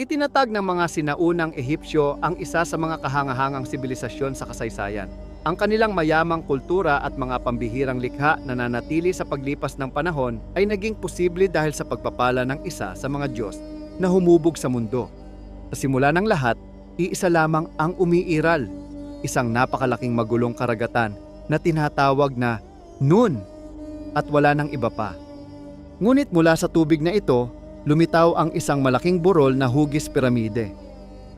Itinatag ng mga sinaunang Ehipsyo ang isa sa mga kahangahangang sibilisasyon sa kasaysayan. Ang kanilang mayamang kultura at mga pambihirang likha na nanatili sa paglipas ng panahon ay naging posible dahil sa pagpapala ng isa sa mga Diyos na humubog sa mundo. Sa simula ng lahat, iisa lamang ang umiiral, isang napakalaking magulong karagatan na tinatawag na Nun at wala nang iba pa. Ngunit mula sa tubig na ito, lumitaw ang isang malaking burol na hugis piramide.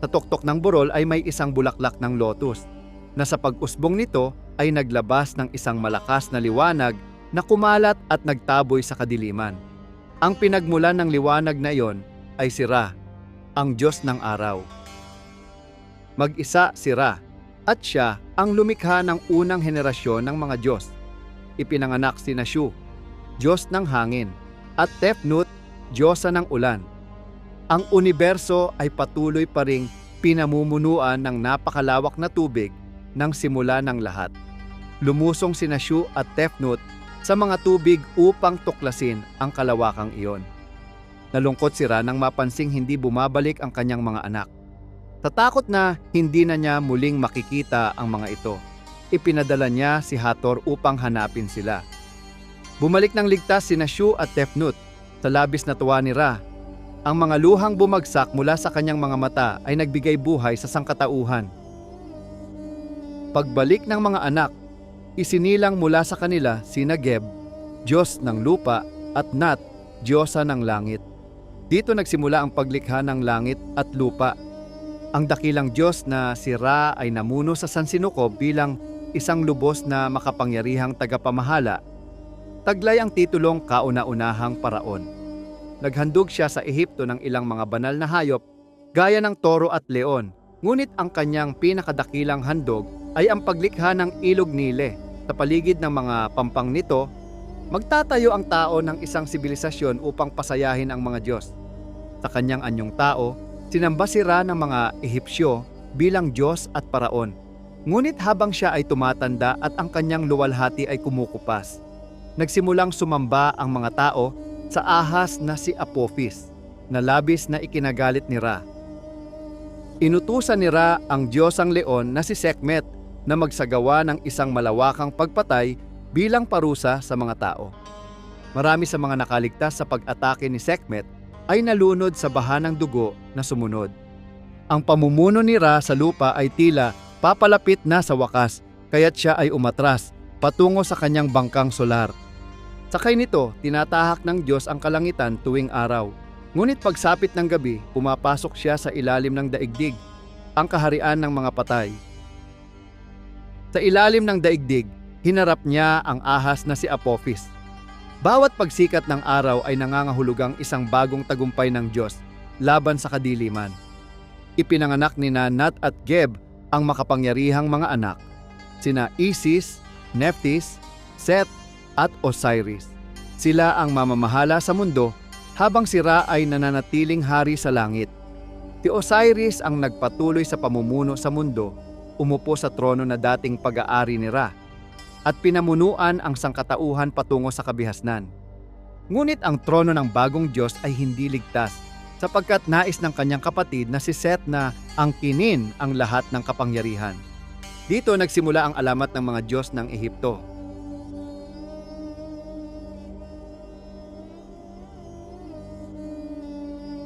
Sa tuktok ng burol ay may isang bulaklak ng lotus na sa pag-usbong nito ay naglabas ng isang malakas na liwanag na kumalat at nagtaboy sa kadiliman. Ang pinagmulan ng liwanag na iyon ay si Ra, ang Diyos ng araw. Mag-isa si Ra at siya ang lumikha ng unang henerasyon ng mga Diyos. Ipinanganak si Nashu, Diyos ng hangin, at Tefnut, Diyosa ng ulan. Ang universo ay patuloy pa ring pinamumunuan ng napakalawak na tubig ng simula ng lahat. Lumusong si Nashu at Tefnut sa mga tubig upang tuklasin ang kalawakang iyon. Nalungkot si Ra nang mapansing hindi bumabalik ang kanyang mga anak. Sa takot na hindi na niya muling makikita ang mga ito, ipinadala niya si Hathor upang hanapin sila. Bumalik ng ligtas si Nashu at Tefnut sa labis na tuwa ni Ra. Ang mga luhang bumagsak mula sa kanyang mga mata ay nagbigay buhay sa sangkatauhan. Pagbalik ng mga anak, isinilang mula sa kanila si Nageb, Diyos ng lupa, at Nat, Diyosa ng langit. Dito nagsimula ang paglikha ng langit at lupa. Ang dakilang Diyos na si Ra ay namuno sa Sansinuko bilang isang lubos na makapangyarihang tagapamahala. Taglay ang titulong kauna-unahang paraon. Naghandog siya sa Ehipto ng ilang mga banal na hayop gaya ng toro at leon. Ngunit ang kanyang pinakadakilang handog ay ang paglikha ng ilog Nile. Sa paligid ng mga pampang nito, magtatayo ang tao ng isang sibilisasyon upang pasayahin ang mga Diyos. Sa kanyang anyong tao, sinamba si Ra ng mga Ehipsyo bilang Diyos at paraon. Ngunit habang siya ay tumatanda at ang kanyang luwalhati ay kumukupas, nagsimulang sumamba ang mga tao sa ahas na si Apophis, na labis na ikinagalit ni Ra. Inutusan ni Ra ang Diyosang Leon na si Sekhmet na magsagawa ng isang malawakang pagpatay bilang parusa sa mga tao. Marami sa mga nakaligtas sa pag-atake ni Sekhmet ay nalunod sa baha ng dugo na sumunod. Ang pamumuno ni Ra sa lupa ay tila papalapit na sa wakas, kaya't siya ay umatras patungo sa kanyang bangkang solar. Sakay nito, tinatahak ng Diyos ang kalangitan tuwing araw. Ngunit pagsapit ng gabi, pumapasok siya sa ilalim ng daigdig, ang kaharian ng mga patay. Sa ilalim ng daigdig, hinarap niya ang ahas na si Apophis. Bawat pagsikat ng araw ay nangangahulugang isang bagong tagumpay ng Diyos laban sa kadiliman. Ipinanganak ni Nat at Geb ang makapangyarihang mga anak, sina Isis, Nephthys, Seth at Osiris. Sila ang mamamahala sa mundo habang si Ra ay nananatiling hari sa langit. Si Osiris ang nagpatuloy sa pamumuno sa mundo, umupo sa trono na dating pag-aari ni Ra, at pinamunuan ang sangkatauhan patungo sa kabihasnan. Ngunit ang trono ng bagong Diyos ay hindi ligtas sapagkat nais ng kanyang kapatid na si Seth na angkinin ang lahat ng kapangyarihan. Dito nagsimula ang alamat ng mga Diyos ng Ehipto.